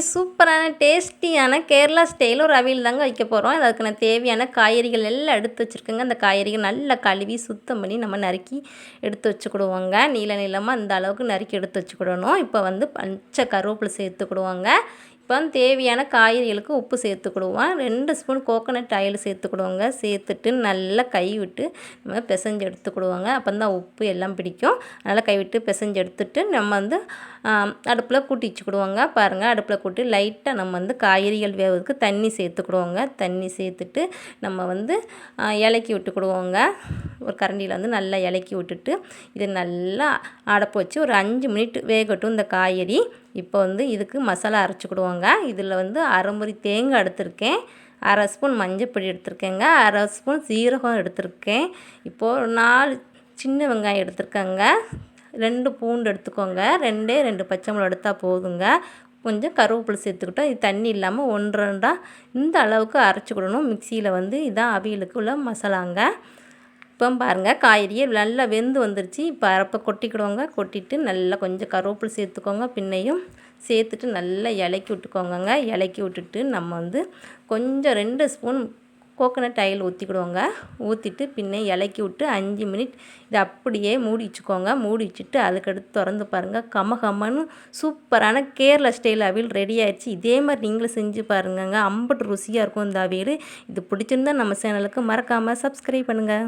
isso சூப்பரான டேஸ்டியான Kerala style ஒரு அவியல் தாங்க வைக்க போகிறோம் அதுக்கு நான் தேவையான காய்கறிகள் எல்லாம் எடுத்து வச்சுருக்கேங்க. அந்த காய்கறிகள் நல்லா கழுவி சுத்தம் பண்ணி நம்ம நறுக்கி எடுத்து வச்சுக்கிடுவோங்க. நீள நீளமாக அந்த அளவுக்கு நறுக்கி எடுத்து வச்சுக்கிடணும். இப்போ வந்து பச்சை கருவேப்பிலை சேர்த்துக்கிடுவோங்க. இப்போ வந்து தேவையான காய்கறிகளுக்கு உப்பு சேர்த்துக்கிடுவோம். ரெண்டு ஸ்பூன் கோகோனட் ஆயில் சேர்த்துக்கிடுவோங்க. சேர்த்துட்டு நல்லா கை விட்டு நம்ம பிசைஞ்சு எடுத்துக்கிடுவோங்க. அப்போ தான் உப்பு எல்லாம் பிடிக்கும். நல்லா கை விட்டு பிசைஞ்சு எடுத்துட்டு நம்ம வந்து அடுப்பில் கூட்டி வச்சுக்கிடுவோங்க. பாருங்கள் அடுப்பில் கூட்டி லைட் லைட்டாக நம்ம வந்து காய்கறிகள் வேவதுக்கு தண்ணி சேர்த்துக்கிடுவோங்க. தண்ணி சேர்த்துட்டு நம்ம வந்து இலக்கி விட்டுக்கிடுவோங்க. ஒரு கரண்டியில் வந்து நல்லா இலக்கி விட்டுட்டு இது நல்லா அடப்பு வச்சு ஒரு அஞ்சு மினிட் வேகட்டும் இந்த காய்கறி. இப்போ வந்து இதுக்கு மசாலா அரைச்சிக்கிடுவோங்க. இதில் வந்து அரைமுறி தேங்காய் எடுத்திருக்கேன். அரை ஸ்பூன் மஞ்சப்பொடி எடுத்திருக்கேங்க. அரை ஸ்பூன் சீரகம் எடுத்திருக்கேன். இப்போது ஒரு நாலு சின்ன வெங்காயம் எடுத்திருக்கேங்க. ரெண்டு பூண்டு எடுத்துக்கோங்க. ரெண்டே ரெண்டு பச்சை மிளகா எடுத்தால் போதுங்க. கொஞ்சம் கருவேப்பிலை சேர்த்துக்கிட்டோம் இது தண்ணி இல்லாமல் ஒன்று ரெண்டாக இந்த அளவுக்கு அரைச்சிக்கிடணும் மிக்சியில் வந்து இதான் அவியலுக்கு உள்ள மசாலாங்க. இப்போ பாருங்கள் காய்கறியே நல்லா வெந்து வந்துருச்சு. இப்போ அரைப்பை கொட்டிக்கிடுவோங்க. கொட்டிட்டு நல்லா கொஞ்சம் கருவேப்பிலை சேர்த்துக்கோங்க. பின்னையும் சேர்த்துட்டு நல்லா இலக்கி விட்டுக்கோங்க இலக்கி விட்டுட்டு நம்ம வந்து கொஞ்சம் ரெண்டு ஸ்பூன் கோகனட் ஆயில் ஊற்றிக்கிடுவோங்க ஊற்றிட்டு பின்ன இலக்கி விட்டு அஞ்சு மினிட் இதை அப்படியே மூடி வச்சுக்கோங்க. மூடி வச்சுட்டு அதுக்கடுத்து திறந்து பாருங்கள் கமகமன்னு சூப்பரான கேரளா ஸ்டைல் அவியல் ரெடி ஆயிடுச்சு. இதே மாதிரி நீங்களும் செஞ்சு பாருங்கங்க. அம்பட்டு ருசியாக இருக்கும் இந்த அவியல். இது பிடிச்சிருந்தா நம்ம சேனலுக்கு மறக்காமல் சப்ஸ்கிரைப் பண்ணுங்கள்